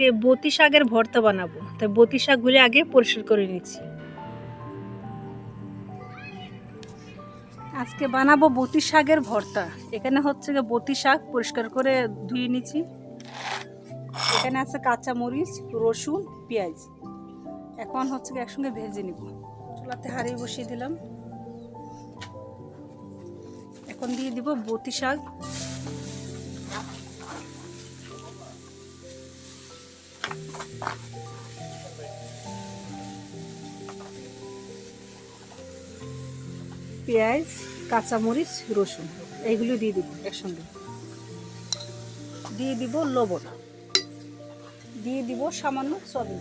আজকে বতি শাকের ভর্তা বানাবো। তাই বতি শাকগুলি আগে পরিষ্কার করে নিচ্ছি। আজকে বানাবো বতি শাকের ভর্তা। এখানে হচ্ছে বতি শাক পরিষ্কার করে ধুয়ে নিচ্ছি। এখানে আছে কাঁচা মরিচ রসুন, পেঁয়াজ। এখন হচ্ছে একসঙ্গে ভেজে নিব। চুলাতে হাঁড়ি বসিয়ে দিলাম। এখন দিয়ে দিব বতি শাক। পেঁয়াজ, কাঁচামরিচ, রসুন এইগুলো দিয়ে দিব একসঙ্গে। দিয়ে দিব লবণ। দিয়ে দিব সামান্য সয়াবিন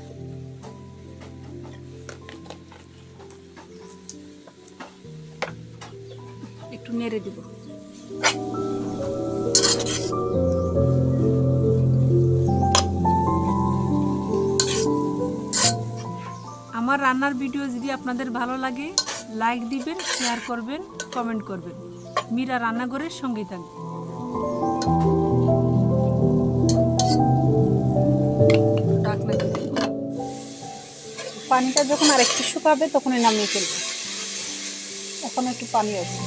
একটু নেড়ে দিব। আমার রান্নার ভিডিও যদি আপনাদের ভালো লাগে লাইক দিবেন শেয়ার করবেন কমেন্ট করবেন। মীরা রান্নাঘরের সঙ্গেই থাকবে। ঢাকনা দিয়ে পানিটা যখন আর একটু শুকাবে তখনই নামিয়ে ফেলবে। এখন একটু পানি আছে।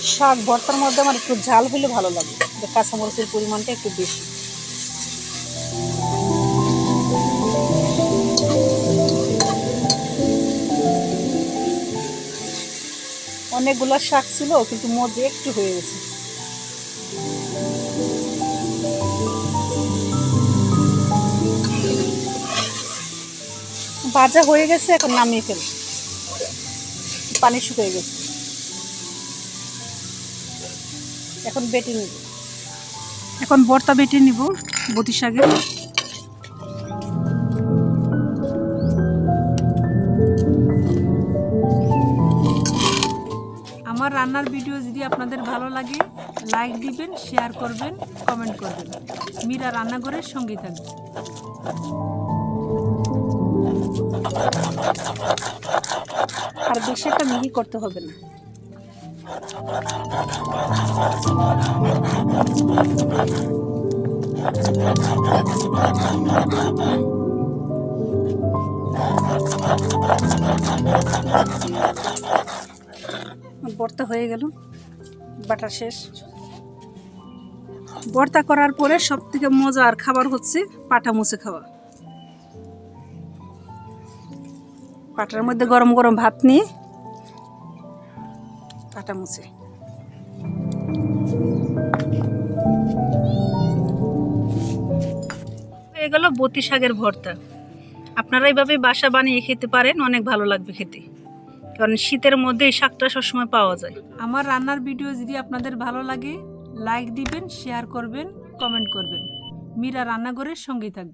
শাক ভর্তার মধ্যে আমার একটু ঝাল হলে ভালো লাগে। কাঁচামরিচের পরিমাণটা একটু বেশি। অনেকগুলো শাক ছিল, কিন্তু মধ্যে একটু হয়ে গেছে। ভাজা হয়ে গেছে, এখন নামিয়ে ফেল পানি শুকিয়ে গেছে। এখন বেটে নিব। এখন বর্তা বেটে নিব বতি শাকের আমার রান্নার ভিডিও যদি আপনাদের ভালো লাগে লাইক দিবেন শেয়ার করবেন কমেন্ট করবেন। মীরা রান্নাঘরের সঙ্গে থাকবে আর বেশি একটা মিহি করতে হবে না। ভর্তা হয়ে গেল বাটা শেষ। ভর্তা করার পরে সব থেকে মজার খাবার হচ্ছে পাটা মুছে খাওয়া। পাটার মধ্যে গরম গরম ভাত নিয়ে পাটা মুছে। হয়ে গেল বতি শাকের ভর্তা। আপনারা এইভাবে বাসা বানিয়ে খেতে পারেন অনেক ভালো লাগবে খেতে। কারণ শীতের মধ্যে এই শাকটা সবসময় পাওয়া যায়। আমার রান্নার ভিডিও যদি আপনাদের ভালো লাগে লাইক দিবেন শেয়ার করবেন কমেন্ট করবেন। মীরা রান্নাঘরের সঙ্গেই থাকবে